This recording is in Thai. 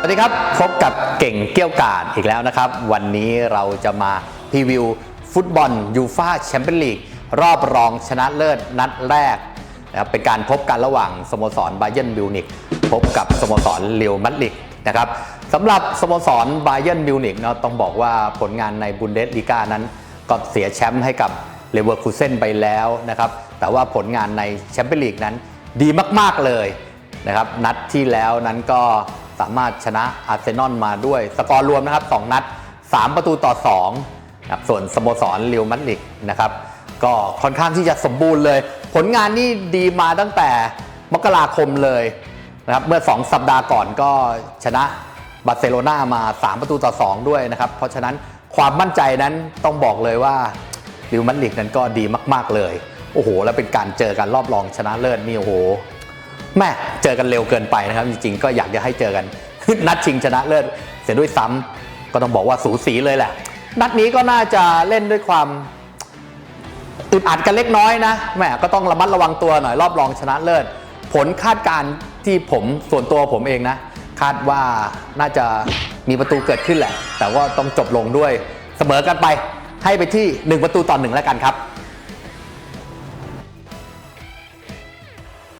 สวัสดีครับ พบกับเก่งเกี้ยวกาดอีกแล้วนะครับ วันนี้เราจะมาพรีวิวฟุตบอลยูฟาแชมเปี้ยนลีกรอบรองชนะเลิศนัดแรกนะครับเป็นการพบกันระหว่างสโมสรบาเยนมิวนิกพบกับสโมสรเรียวมัดริดนะครับสำหรับสโมสรบาเยนมิวนิกเนาะต้องบอกว่าผลงานในบุนเดสลีกานั้น ก็เสียแชมป์ให้กับเลเวอร์คูเซนไปแล้วนะครับแต่ว่าผลงานในแชมเปี้ยนลีกนั้นดีมาก ๆเลยนะครับนัดที่แล้วนั้นก็ สามารถชนะอาร์เซนอลมาด้วยสกอร์รวมนะครับ 2 นัด 3 ประตูต่อ2นะครับส่วนสโมสรเรียวมัดริดนะครับก็ค่อนข้างที่จะสมบูรณ์เลย ผลงานนี่ดีมาตั้งแต่มกราคมเลยนะครับเมื่อ 2 สัปดาห์ก่อนก็ชนะบาร์เซโลนามา 3 ประตูต่อ 2 ด้วยนะครับ เพราะฉะนั้นความมั่นใจนั้นต้องบอกเลยว่าเริวมัดริดนั้นก็ดีมาก ๆเลย โอ้โห แล้วเป็นการเจอกันรอบรองชนะเลิศนี่โอ้โห แม่เจอกันเร็วเกินไปนะครับ จริงๆ ก็อยากจะให้เจอกัน นัดชิงชนะเลิศเสียด้วยซ้ำก็ต้องบอกว่าสูสีเลยแหละ นัดนี้ก็น่าจะเล่นด้วยความอึดอัดกันเล็กน้อยนะแหมก็ต้องระมัดระวังตัวหน่อยรอบรองชนะเลิศ ผลคาดการที่ผมส่วนตัวผมเองนะ คาดว่าน่าจะมีประตูเกิดขึ้นแหละ แต่ว่าต้องจบลงด้วยเสมอกันไปให้ไปที่ 1 ประตูต่อหนึ่งแล้วกันครับ